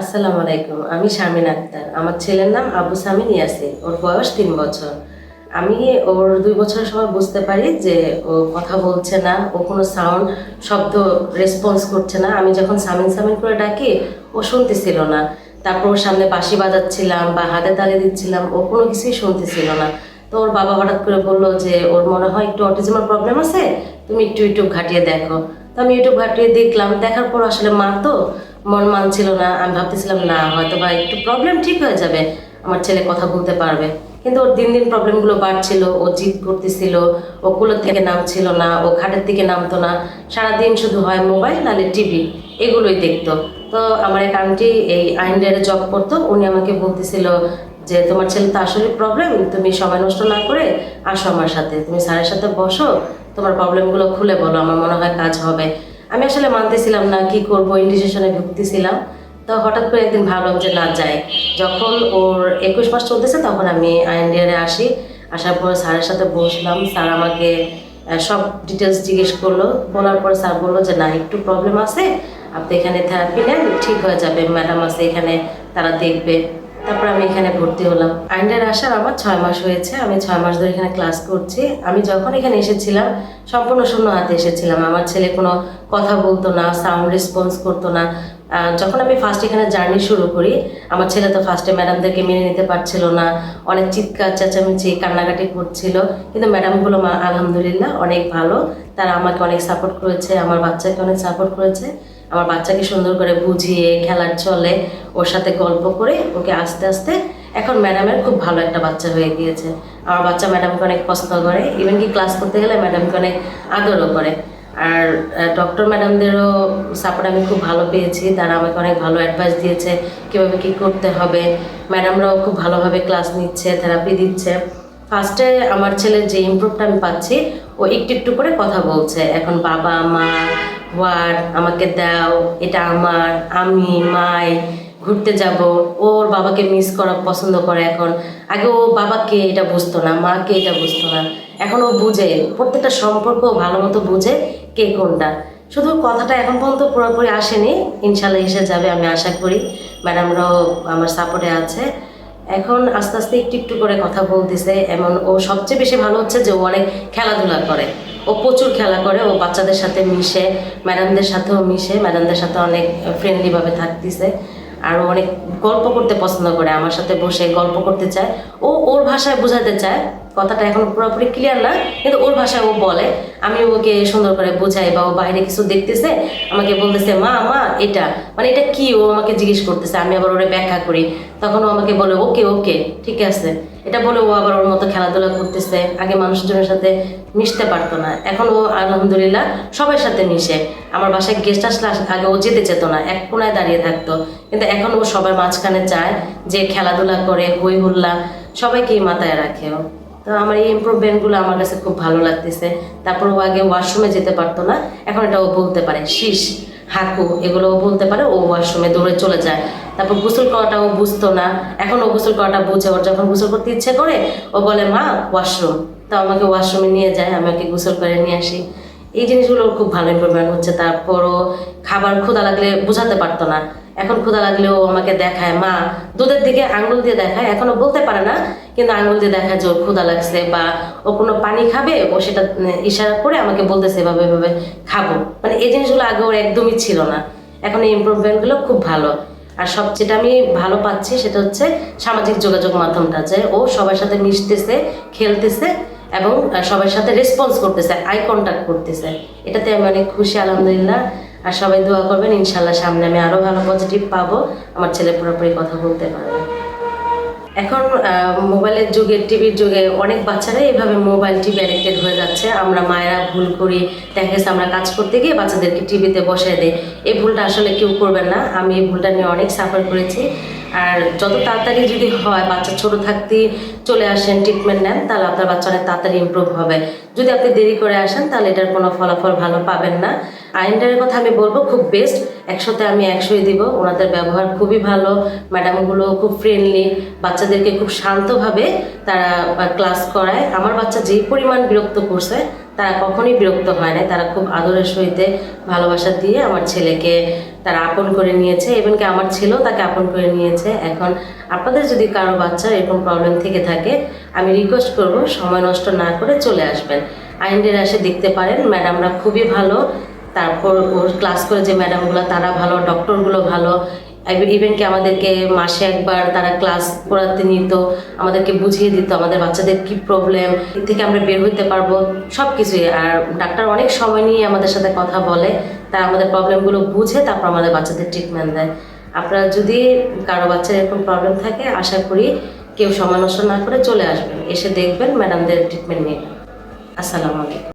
আসসালামু আলাইকুম, আমি শারমিন আক্তার। আমার ছেলের নাম আবু সামিন ইয়াসির ওর বয়স তিন বছর। আমি ওর দুই বছরের সময় বুঝতে পারি যে ও কথা বলছে না, ও কোনো সাউন্ড শব্দ রেসপন্স করছে না। আমি যখন সামিন সামিন করে ডাকি, ও শুনতেছিল না। তারপর ওর সামনে বাঁশি বাজাচ্ছিলাম বা হাতে তালে দিচ্ছিলাম, ও কোনো কিছুই শুনতেছিল না। তো ওর বাবা হঠাৎ করে বলল যে, ওর মনে হয় একটু অটিজমের প্রবলেম আছে, তুমি একটু ইউটিউব ঘাটিয়ে দেখো। তো আমি ইউটিউব ঘাটিয়ে দেখলাম, দেখার পর আসলে মা তো মন মানছিল না, আমি ভাবতেছিলাম, না হয়তো বা একটু প্রবলেম ঠিক হয়ে যাবে, আমার ছেলে কথা বলতে পারবে। কিন্তু ওর দিন দিন প্রবলেমগুলো বাড়ছিল, ও জিদ করতেছিল, ও কুলোর থেকে নামছিল না, ও খাটের দিকে নামতো না। সারাদিন শুধু হয় মোবাইল নাহলে টিভি এগুলোই দেখতো। তো আমার এক আন্টি এই আইনডারে জব করতো, উনি আমাকে বলতেছিল যে, তোমার ছেলে তো আসলে প্রবলেম তুমি সময় নষ্ট না করে আসো আমার সাথে। তুমি স্যারের সাথে বসো, তোমার প্রবলেমগুলো খুলে বলো, আমার মনে হয় কাজ হবে। আমি আসলে মানতেছিলাম না কি করব ইন্ডিসিশনে ভুগতেছিলাম। তো হঠাৎ করে একদিন ভাবলাম যে, না যায় যখন ওর একুশ মাস চলতেছে, তখন আমি আইএনডিআরে আসি। আসার পর স্যারের সাথে বসলাম। স্যার আমাকে সব ডিটেলস জিজ্ঞেস করল। বলার পর স্যার বলল যে, না, একটু প্রবলেম আছে। আপনি এখানে থেরাপি নেন, ঠিক হয়ে যাবে। ম্যাডাম আছে এখানে, তারা দেখবে। তারপর আমি এখানে ভর্তি হলাম। আইন্ডার আসার আমার ছয় মাস হয়েছে, আমি ছয় মাস ধরে এখানে ক্লাস করছি। আমি যখন এখানে এসেছিলাম, সম্পূর্ণ শূন্য হাতে এসেছিলাম। আমার ছেলে কোনো কথা বলতো না সাউন্ড রেসপন্স করতো না। যখন আমি ফার্স্ট এখানে জার্নি শুরু করি, আমার ছেলে তো ফার্স্টে ম্যাডামদেরকে মেনে নিতে পারছিল না। অনেক চিৎকার, চেঁচামেচি, কান্নাকাটি করছিল। কিন্তু ম্যাডামগুলো আলহামদুলিল্লাহ অনেক ভালো। তারা আমাকে অনেক সাপোর্ট করেছে, আমার বাচ্চাকে অনেক সাপোর্ট করেছে। আমার বাচ্চাকে সুন্দর করে বুঝিয়ে খেলার চলে, ওর সাথে গল্প করে ওকে আস্তে আস্তে এখন ম্যাডামের খুব ভালো একটা বাচ্চা হয়ে গিয়েছে। আমার বাচ্চা ম্যাডামকে অনেক পছন্দ করে ইভেন কি ক্লাস করতে গেলে ম্যাডামকে অনেক আদরও করে। আর ডক্টর ম্যাডামদেরও সাপোর্ট আমি খুব ভালো পেয়েছি, তারা আমাকে অনেক ভালো অ্যাডভাইস দিয়েছে কীভাবে কী করতে হবে। ম্যাডামরাও খুব ভালোভাবে ক্লাস নিচ্ছে থেরাপি দিচ্ছে। ফার্স্টে আমার ছেলের যে ইমপ্রুভটা আমি পাচ্ছি, ও একটু একটু করে কথা বলছে। এখন বাবা, মা হোয়াট আমাকে দাও, এটা আমার, আমি, মাই, ঘুরতে যাব। ওর বাবাকে মিস করা পছন্দ করে এখন। আগে ও বাবাকে এটা বুঝতো না, মাকে এটা বুঝতো না। এখন ও বুঝে, প্রত্যেকটা সম্পর্ক ভালো মতো বুঝে কে কোনটা। শুধু কথাটা এখন পর্যন্ত পুরোপুরি আসেনি, ইনশাল্লাহ এসে যাবে আমি আশা করি। ম্যাডামরাও আমার সাপোর্টে আছে। এখন আস্তে আস্তে একটু একটু করে কথা বলতেছে, এমন ও সবচেয়ে বেশি ভালো হচ্ছে যে ও অনেক খেলাধুলা করে। ও প্রচুর খেলা করে, ও বাচ্চাদের সাথে মিশে, ম্যাডামদের সাথেও মিশে, ম্যাডামদের সাথে অনেক ফ্রেন্ডলিভাবে থাকতেছে। আর অনেক গল্প করতে পছন্দ করে, আমার সাথে বসে গল্প করতে চায়। ও ওর ভাষায় বোঝাতে চায়, কথাটা এখন পুরোপুরি ক্লিয়ার না, কিন্তু ওর ভাষায় ও বলে। আমি ওকে সুন্দর করে বোঝাই বা ও বাইরে কিছু দেখতেছে, আমাকে বলতেছে, মা মা, এটা। মানে এটা কি? ও আমাকে জিজ্ঞেস করতেছে, আমি আবার ওরে ব্যাখ্যা করি। তখন ও আমাকে বলে, ওকে ওকে, ঠিক আছে। এটা বলে ও আবার ওর মতো খেলাধুলা করতেছে। আগে মানুষজনের সাথে মিশতে পারতো না। এখন ও আলহামদুলিল্লাহ সবার সাথে মিশে। আমার বাসায় গেস্ট আসলে আস- আগে ও যেতে যেত না, এক কোনায় দাঁড়িয়ে থাকতো। কিন্তু এখন ও সবার মাঝখানে যায় যে খেলাধুলা করে, হই হুল্লা, সবাইকেই মাথায় রাখে ও। তো আমার এই ইম্প্রুভমেন্টগুলো আমার কাছে খুব ভালো লাগতেছে। তারপর ও আগে ওয়াশরুমে যেতে পারতো না, এখন এটা ও বলতে পারে শীষ হাকু, এগুলো বলতে পারে ও ওয়াশরুমে দৌড়ে চলে যায়। তারপর গোসল করাটা ও বুঝতো না। এখন ও গোসল করাটা বুঝে, ওর যখন গোসল করতে ইচ্ছে করে, ও বলে, মা, ওয়াশরুম। তো আমাকে ওয়াশরুমে নিয়ে যায় আমাকে গোসল করে নিয়ে আসি। এই জিনিসগুলো খুব ভালো ইম্প্রুভমেন্ট হচ্ছে। তারপরও খাবার ক্ষুধা লাগলে বোঝাতে পারতো না। এখন ক্ষুধা লাগলে ও আমাকে দেখায়, মা, দুধের দিকে আঙ্গুল দিয়ে দেখায়। এখনও বলতে পারে না, কিন্তু আঙ্গুল দিয়ে দেখায় যে ওর ক্ষুধা লাগছে বা ও কোনো পানি খাবে, ও সেটা ইশারা করে আমাকে বলতেছে এভাবে এভাবে খাব। মানে এই জিনিসগুলো আগে ওর একদমই ছিল না। এখন এই ইম্প্রুভমেন্টগুলো খুব ভালো। আর সবচেয়ে আমি ভালো পাচ্ছি সেটা হচ্ছে সামাজিক যোগাযোগ মাধ্যমটা, যে ও সবার সাথে মিশতেছে, খেলতেছে এবং সবার সাথে রেসপন্স করতেছে আই কন্ট্যাক্ট করতেছে। এটাতে আমি অনেক খুশি, আলহামদুলিল্লাহ। আর সবাই দোয়া করবেন, ইনশাল্লাহ সামনে আমি আরও ভালো পজিটিভ পাবো। আমার ছেলে পুরোপুরি কথা বলতে পারবে। এখন মোবাইলের যুগে টিভির যুগে অনেক বাচ্চারা এভাবে মোবাইল টিভি অ্যাডিক্টেড হয়ে যাচ্ছে। আমরা মায়েরা ভুল করি, দেখা আমরা কাজ করতে গিয়ে বাচ্চাদেরকে টিভিতে বসিয়ে দেয় এই ভুলটা আসলে কেউ করবেন না। আমি এই ভুলটা নিয়ে অনেক সাফার করেছি। আর যত তাড়াতাড়ি যদি হয়, বাচ্চা ছোট থাকতে চলে আসেন ট্রিটমেন্ট নেন, তাহলে আপনার বাচ্চা অনেক তাড়াতাড়ি ইম্প্রুভ হবে। যদি আপনি দেরি করে আসেন, তাহলে এটার কোনো ফলাফল ভালো পাবেন না। আইনটারের কথা আমি বলব, খুব বেস্ট একশোতে আমি একশোই দিব, ওনাদের ব্যবহার খুবই ভালো, ম্যাডামগুলো খুব ফ্রেন্ডলি বাচ্চাদেরকে খুব শান্তভাবে তারা ক্লাস করায়। আমার বাচ্চা যেই পরিমাণ বিরক্ত করছে, তারা কখনোই বিরক্ত হয় না তারা খুব আদরের সহিতে ভালোবাসা দিয়ে আমার ছেলেকে তারা আপন করে নিয়েছে। এমনকি আমার ছেলেও তাকে আপন করে নিয়েছে। এখন আপনাদের যদি কারও বাচ্চার এরকম প্রবলেম থেকে থাকে, আমি রিকোয়েস্ট করব, সময় নষ্ট না করে চলে আসবেন। আইনদের এসে দেখতে পারেন, ম্যাডামরা খুবই ভালো। তারপর ওর ক্লাস করে যে ম্যাডামগুলো তারা ভালো ডক্টরগুলো ভালো। ইভেন কি আমাদেরকে মাসে একবার তারা ক্লাস করাতে নিত, আমাদেরকে বুঝিয়ে দিত আমাদের বাচ্চাদের কি প্রবলেম এর থেকে আমরা বের হইতে পারব সব কিছুই আর ডাক্তার অনেক সময় নিয়ে আমাদের সাথে কথা বলে, তারা আমাদের প্রবলেমগুলো বুঝে তারপর আমাদের বাচ্চাদের ট্রিটমেন্ট দেয়। আপনারা যদি কারও বাচ্চার এরকম প্রবলেম থাকে, আশা করি কেউ নষ্ট না করে চলে আসবেন। এসে দেখবেন ম্যাডামদের ট্রিটমেন্ট নিয়ে। আসসালামু আলাইকুম।